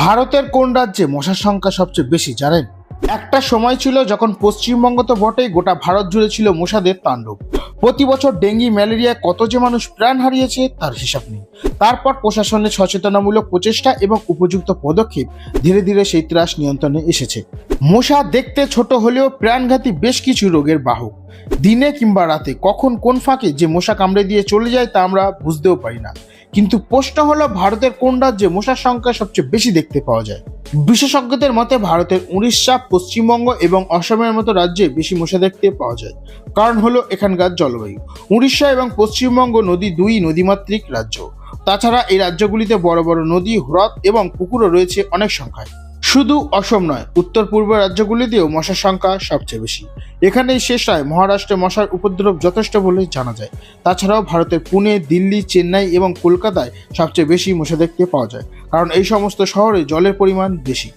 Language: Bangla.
ভারতের কোন রাজ্যে মশার সংখ্যা সবচেয়ে বেশি জানেন? একটা সময় ছিল যখন পশ্চিমবঙ্গ তো বটেই গোটা ভারত জুড়ে ছিল মশাদের তাণ্ডব। প্রতি বছর ডেঙ্গি ম্যালেরিয়া কত যে মানুষ প্রাণ হারিয়েছে, তার হিসাব নেই। তারপর প্রশাসনের সচেতনামূলক প্রচেষ্টা এবং উপযুক্ত পদক্ষেপ ধীরে ধীরে সেই ত্রাস নিয়ন্ত্রণে এসেছে। মশা দেখতে ছোট হলেও প্রাণঘাতী বেশ কিছু রোগের বাহক। দিনে কিংবা রাতে কখন কোন ফাঁকে যে মশা কামড়ে দিয়ে চলে যায় তা আমরা বুঝতেও পারি না। কিন্তু প্রশ্ন হলো, ভারতের কোন রাজ্যে মশার সংখ্যা সবচেয়ে বেশি দেখতে পাওয়া যায়? বিশেষজ্ঞদের মতে ভারতের উড়িষ্যা, পশ্চিমবঙ্গ এবং অসমের মতো রাজ্যে বেশি মশা দেখতে পাওয়া যায়। কারণ হলো এখানকার জলবায়ু। উড়িষ্যা এবং পশ্চিমবঙ্গ নদী দুই নদীমাতৃক রাজ্য। তাছাড়া এই রাজ্যগুলিতে বড় বড় নদী, হ্রদ এবং পুকুরও রয়েছে অনেক সংখ্যায়। শুধু অসম নয়, উত্তর পূর্ব রাজ্যগুলিতেও মশার সংখ্যা সবচেয়ে বেশি। এখানেই শেষ হয় মহারাষ্ট্রে মশার উপদ্রব যথেষ্ট বলে জানা যায়। তাছাড়াও ভারতের পুনে, দিল্লি, চেন্নাই এবং কলকাতায় সবচেয়ে বেশি মশা দেখতে পাওয়া যায়, কারণ এই সমস্ত শহরে জলের পরিমাণ বেশি।